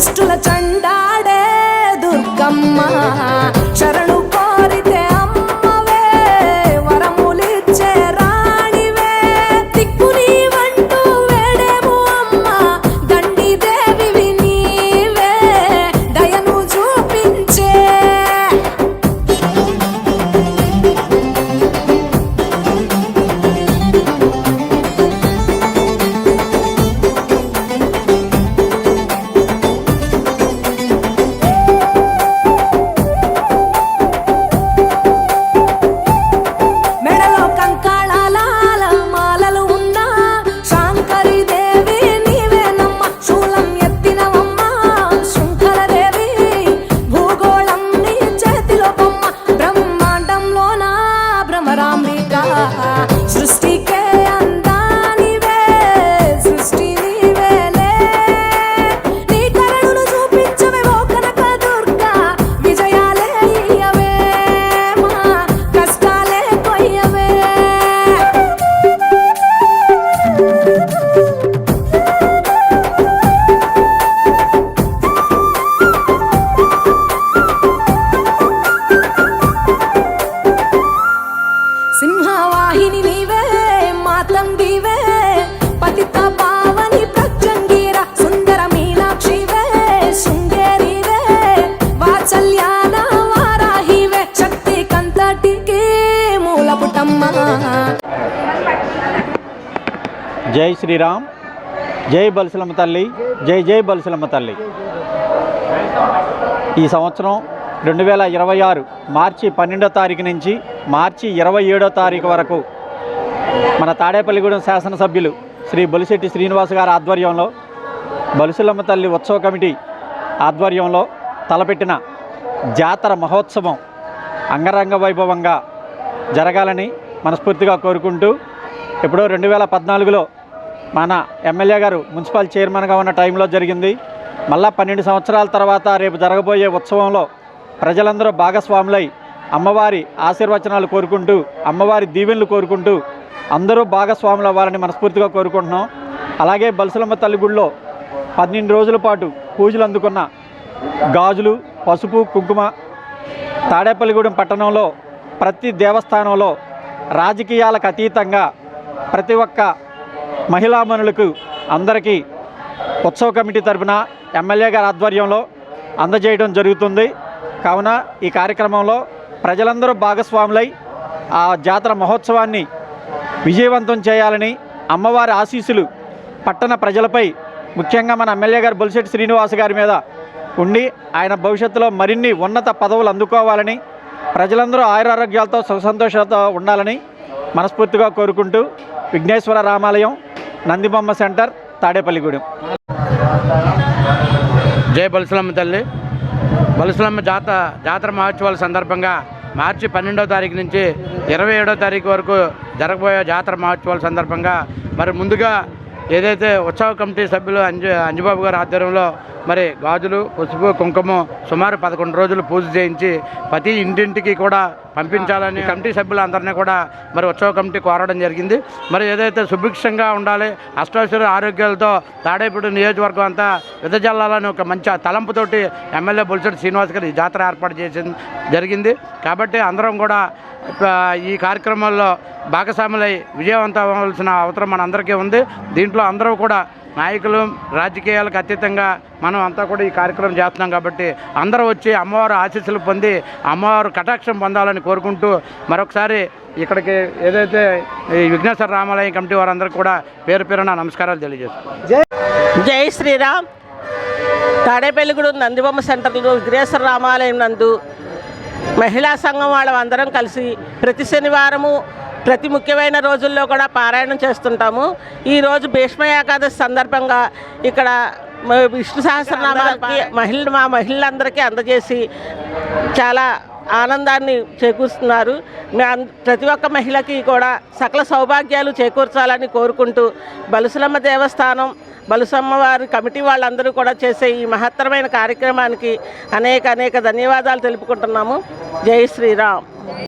just to శక్తి జై శ్రీరామ్. జై బలసలమ్మ తల్లి. జై జై బలసలమ్మ తల్లి. ఈ సంవత్సరం రెండు వేల ఇరవై ఆరు మార్చి పన్నెండో తారీఖు నుంచి మార్చి ఇరవై ఏడో తారీఖు వరకు మన తాడేపల్లిగూడెం శాసనసభ్యులు శ్రీ బొలిశెట్టి శ్రీనివాస్ గారి ఆధ్వర్యంలో బలుసులమ్మ తల్లి ఉత్సవ కమిటీ ఆధ్వర్యంలో తలపెట్టిన జాతర మహోత్సవం అంగరంగ వైభవంగా జరగాలని మనస్ఫూర్తిగా కోరుకుంటూ ఎప్పుడో రెండు వేల పద్నాలుగులో మన ఎమ్మెల్యే గారు మున్సిపల్ చైర్మన్గా ఉన్న టైంలో జరిగింది. మళ్ళా పన్నెండు సంవత్సరాల తర్వాత రేపు జరగబోయే ఉత్సవంలో ప్రజలందరూ భాగస్వాములై అమ్మవారి ఆశీర్వచనాలు కోరుకుంటూ అమ్మవారి దీవెనలు కోరుకుంటూ అందరూ భాగస్వాములు అవ్వాలని మనస్ఫూర్తిగా కోరుకుంటున్నాం. అలాగే బలసలమ్మ తల్లిగుడిలో పన్నెండు రోజుల పాటు పూజలు అందుకున్న గాజులు పసుపు కుంకుమ తాడేపల్లిగూడెం పట్టణంలో ప్రతి దేవస్థానంలో రాజకీయాలకు అతీతంగా ప్రతి ఒక్క మహిళామణులకు అందరికీ ఉత్సవ కమిటీ తరపున ఎమ్మెల్యే గారి ఆధ్వర్యంలో అందజేయడం జరుగుతుంది. కావున ఈ కార్యక్రమంలో ప్రజలందరూ భాగస్వాములై ఆ జాతర మహోత్సవాన్ని విజయవంతం చేయాలని అమ్మవారి ఆశీస్సులు పట్టణ ప్రజలపై ముఖ్యంగా మన ఎమ్మెల్యే గారు బొలిశెట్టి శ్రీనివాస్ గారి మీద ఉండి ఆయన భవిష్యత్తులో మరిన్ని ఉన్నత పదవులు అందుకోవాలని ప్రజలందరూ ఆయురారోగ్యాలతో సుఖసంతోషాలతో ఉండాలని మనస్ఫూర్తిగా కోరుకుంటూ విఘ్నేశ్వర రామాలయం నందిబొమ్మ సెంటర్ తాడేపల్లిగూడెం. జై బలసలమ్మ తల్లి. బలసలమ్మ జాత జాతర మహోత్సవాల సందర్భంగా మార్చి పన్నెండవ తారీఖు నుంచి ఇరవై ఏడో తారీఖు వరకు జరగబోయే జాతర మహోత్సవాల సందర్భంగా మరి ముందుగా ఏదైతే ఉత్సవ కమిటీ సభ్యులు అంజు అంజుబాబు గారి ఆధ్వర్యంలో మరి గాజులు పసుపు కుంకుమ సుమారు పదకొండు రోజులు పూజ చేయించి ప్రతి ఇంటింటికి కూడా పంపించాలని కమిటీ సభ్యులందరినీ కూడా మరి ఉత్సవ కమిటీ కోరడం జరిగింది. మరి ఏదైతే సుభిక్షంగా ఉండాలి అష్టైశ్వర్య ఆరోగ్యాలతో తాడేపూడి నియోజకవర్గం అంతా విదజల్లాలని ఒక మంచి తలంపుతోటి ఎమ్మెల్యే బొలిశెట్టి శ్రీనివాస్ గారు ఈ జాతర ఏర్పాటు చేసింది జరిగింది. కాబట్టి అందరం కూడా ఈ కార్యక్రమాల్లో భాగస్వాములై విజయవంతం అవ్వాల్సిన అవసరం మనందరికీ ఉంది. దీంట్లో అందరూ కూడా నాయకులు రాజకీయాలకు అతీతంగా మనం అంతా కూడా ఈ కార్యక్రమం చేస్తున్నాం కాబట్టి అందరూ వచ్చి అమ్మవారు ఆశీస్సులు పొంది అమ్మవారు కటాక్షం పొందాలని కోరుకుంటూ మరొకసారి ఇక్కడికి ఏదైతే ఈ విఘ్నేశ్వర రామాలయం కమిటీ వారందరూ కూడా పేరు పేరున నమస్కారాలు తెలియజేస్తున్నాం. జై శ్రీరామ్. తాడేపల్లిగూడు నందిబొమ్మ సెంటర్లో విఘ్నేశ్వర రామాలయం నందు మహిళా సంఘం వాళ్ళందరం కలిసి ప్రతి శనివారము ప్రతి ముఖ్యమైన రోజుల్లో కూడా పారాయణం చేస్తుంటాము. ఈరోజు భీష్మ ఏకాదశి సందర్భంగా ఇక్కడ విష్ణు సహస్రనామాలకి మహిళ మా మహిళలందరికీ అందజేసి చాలా ఆనందాన్ని చేకూరుస్తున్నారు. ప్రతి ఒక్క మహిళకి కూడా సకల సౌభాగ్యాలు చేకూర్చాలని కోరుకుంటూ బలుసులమ్మ దేవస్థానం బలుసమ్మ వారి కమిటీ వాళ్ళందరూ కూడా చేసే ఈ మహత్తరమైన కార్యక్రమానికి అనేక అనేక ధన్యవాదాలు తెలుపుకుంటున్నాము. జై శ్రీరామ్.